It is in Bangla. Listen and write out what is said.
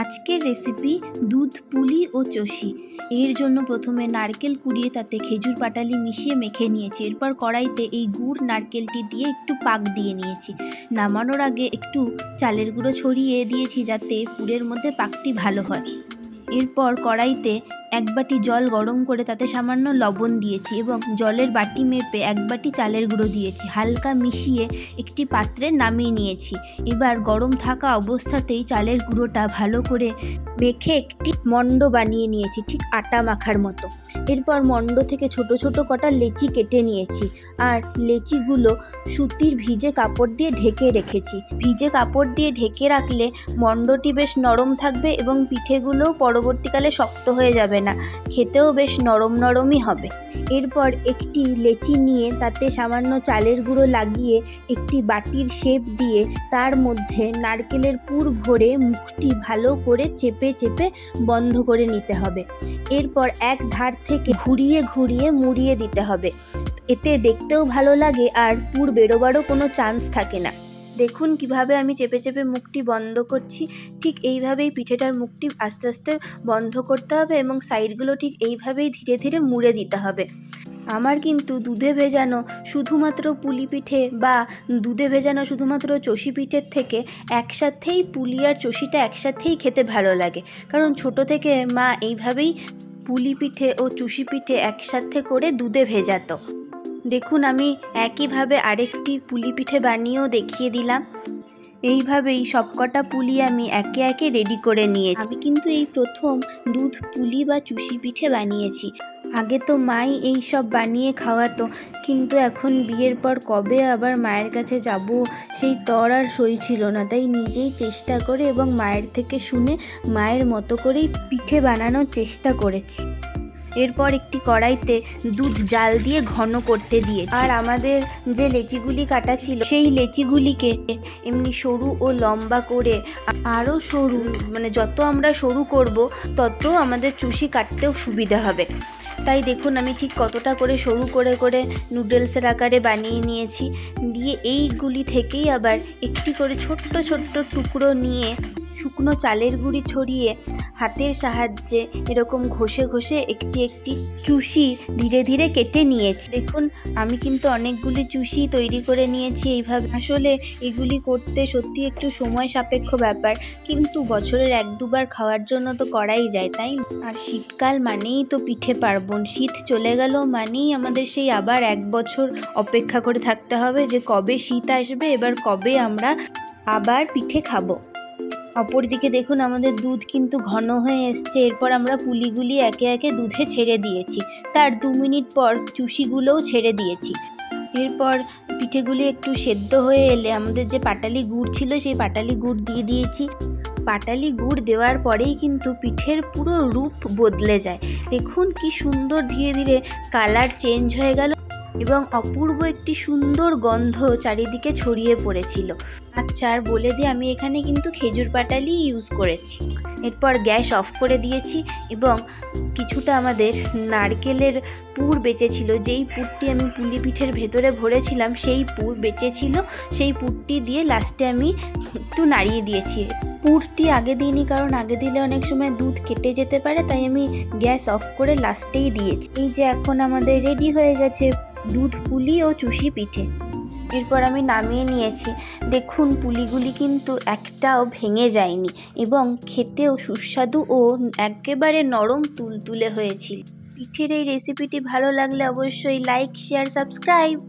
আজকের রেসিপি দুধ, পুলি ও চষি। এর জন্য প্রথমে নারকেল কুড়িয়ে তাতে খেজুর পাটালি মিশিয়ে মেখে নিয়েছি। এরপর কড়াইতে এই গুড় নারকেলটি দিয়ে একটু পাক দিয়ে নিয়েছি। নামানোর আগে একটু চালের গুঁড়ো ছড়িয়ে দিয়েছি যাতে পুরের মধ্যে পাকটি ভালো হয়। এরপর কড়াইতে এক বাটি জল গরম করে তাতে সামান্য লবণ দিয়েছি এবং জলের বাটি মেপে এক বাটি চালের গুঁড়ো দিয়েছি। হালকা মিশিয়ে একটি পাত্রে নামিয়ে নিয়েছি। এবার গরম থাকা অবস্থাতেই চালের গুঁড়োটা ভালো করে মেখে একটি মণ্ড বানিয়ে নিয়েছি, ঠিক আটা মাখার মতো। এরপর মণ্ড থেকে ছোট ছোট কটা লেচি কেটে নিয়েছি আর লেচিগুলো সুতির ভিজে কাপড় দিয়ে ঢেকে রেখেছি। ভিজে কাপড় দিয়ে ঢেকে রাখলে মণ্ডটি বেশ নরম থাকবে এবং পিঠেগুলোও পরবর্তীকালে শক্ত হয়ে যাবে না, খেতেও বেশ নরম নরমই হবে। এরপর একটি লেচি নিয়ে তাতে সামান্য চালের গুঁড়ো লাগিয়ে একটি বাটির শেপ দিয়ে তার মধ্যে নারকেলের পুর ভরে মুখটি ভালো করে চেপে চেপে বন্ধ করে নিতে হবে। এরপর এক ধার থেকে ঘুরিয়ে ঘুরিয়ে মুড়িয়ে দিতে হবে। এতে দেখতেও ভালো লাগে আর পুর বেরোবারও কোনো চান্স থাকে না। দেখুন কীভাবে আমি চেপে চেপে মুখটি বন্ধ করছি। ঠিক এইভাবেই পিঠেটার মুখটি আস্তে আস্তে বন্ধ করতে হবে এবং সাইডগুলো ঠিক এইভাবেই ধীরে ধীরে মুড়ে দিতে হবে। আমার কিন্তু দুধে ভেজানো শুধুমাত্র পুলি পিঠে বা দুধে ভেজানো শুধুমাত্র চষি পিঠের থেকে একসাথেই পুলি আর চষিটা একসাথেই খেতে ভালো লাগে। কারণ ছোট থেকে মা এইভাবেই পুলি পিঠে ও চুষি পিঠে একসাথে করে দুধে ভেজাতো। দেখুন, আমি একইভাবে আরেকটি পুলি পিঠে বানিয়েও দেখিয়ে দিলাম। এইভাবেই সবকটা পুলি আমি একে একে রেডি করে নিয়েছি। আমি কিন্তু এই প্রথম দুধ পুলি বা চুষি পিঠে বানিয়েছি। আগে তো মাই এই সব বানিয়ে খাওয়াতো, কিন্তু এখন বিয়ের পর কবে আবার মায়ের কাছে যাব সেই তর আর সই ছিল না। তাই নিজেই চেষ্টা করে এবং মায়ের থেকে শুনে মায়ের মতো করেই পিঠে বানানোর চেষ্টা করেছি। এরপর একটি কড়াইতে দুধ জাল দিয়ে ঘন করতে দিয়ে আর আমাদের যে লেচিগুলি কাটা ছিল, সেই লেচিগুলিকে এমনি সরু ও লম্বা করে আরও সরু মানে যত আমরা সরু করব, তত আমাদের চুষি কাটতেও সুবিধা হবে। তাই দেখুন, আমি ঠিক কতটা করে সরু করে করে নুডলসের আকারে বানিয়ে নিয়েছি। দিয়ে এইগুলি থেকেই আবার একটি করে ছোট্ট ছোট্ট টুকরো নিয়ে শুকনো চালের গুঁড়ি ছড়িয়ে হাতের সাহায্যে এরকম ঘষে ঘষে একটি একটি চুষি ধীরে ধীরে কেটে নিয়েছি। দেখুন, আমি কিন্তু অনেকগুলি চুষি তৈরি করে নিয়েছি এইভাবে। আসলে এগুলি করতে সত্যি একটু সময় সাপেক্ষ ব্যাপার, কিন্তু বছরের এক দুবার খাওয়ার জন্য তো করাই যায়, তাই আর শীতকাল মানেই তো পিঠে পার্বণ। শীত চলে গেল মানেই আমাদের সেই আবার এক বছর অপেক্ষা করে থাকতে হবে যে কবে শীত আসবে, এবার কবে আমরা আবার পিঠে খাব। অপরদিকে দেখুন আমাদের দুধ কিন্তু ঘন হয়ে এসছে। এরপর আমরা পুলিগুলি একে একে দুধে ছেড়ে দিয়েছি। তার দু মিনিট পর চুষিগুলোও ছেড়ে দিয়েছি। এরপর পিঠেগুলি একটু সেদ্ধ হয়ে এলে আমাদের যে পাটালি গুড় ছিল সেই পাটালি গুড় দিয়ে দিয়েছি। পাটালি গুড় দেওয়ার পরেই কিন্তু পিঠের পুরো রূপ বদলে যায়। দেখুন কি সুন্দর ধীরে ধীরে কালার চেঞ্জ হয়ে গেল। এবং অপূর্ব একটি সুন্দর গন্ধ চারিদিকে ছড়িয়ে পড়েছিল। আচ্ছা আর বলে দিয়ে আমি এখানে কিন্তু খেজুর পাটালি ইউজ করেছি। এরপর গ্যাস অফ করে দিয়েছি এবং কিছুটা আমাদের নারকেলের পুর বেঁচেছিল। যেই পুরটি আমি পুলি পিঠের ভেতরে ভরেছিলাম, সেই পুর বেঁচেছিল। সেই পুরটি দিয়ে লাস্টে আমি একটু নাড়িয়ে দিয়েছি। পুরটি আগে দিইনি, কারণ আগে দিলে অনেক সময় দুধ কেটে যেতে পারে, তাই আমি গ্যাস অফ করে লাস্টেই দিয়েছি। এই যে এখন আমাদের রেডি হয়ে গেছে দুধ, পুলি ও চুষি পিঠে। এরপর আমি নামিয়ে নিয়েছি। দেখুন, পুলিগুলি কিন্তু একটাও ভেঙে যায়নি এবং খেতেও সুস্বাদু ও একেবারে নরম তুলতুলে হয়েছিল। পিঠের এই রেসিপিটি ভালো লাগলে অবশ্যই লাইক শেয়ার সাবস্ক্রাইব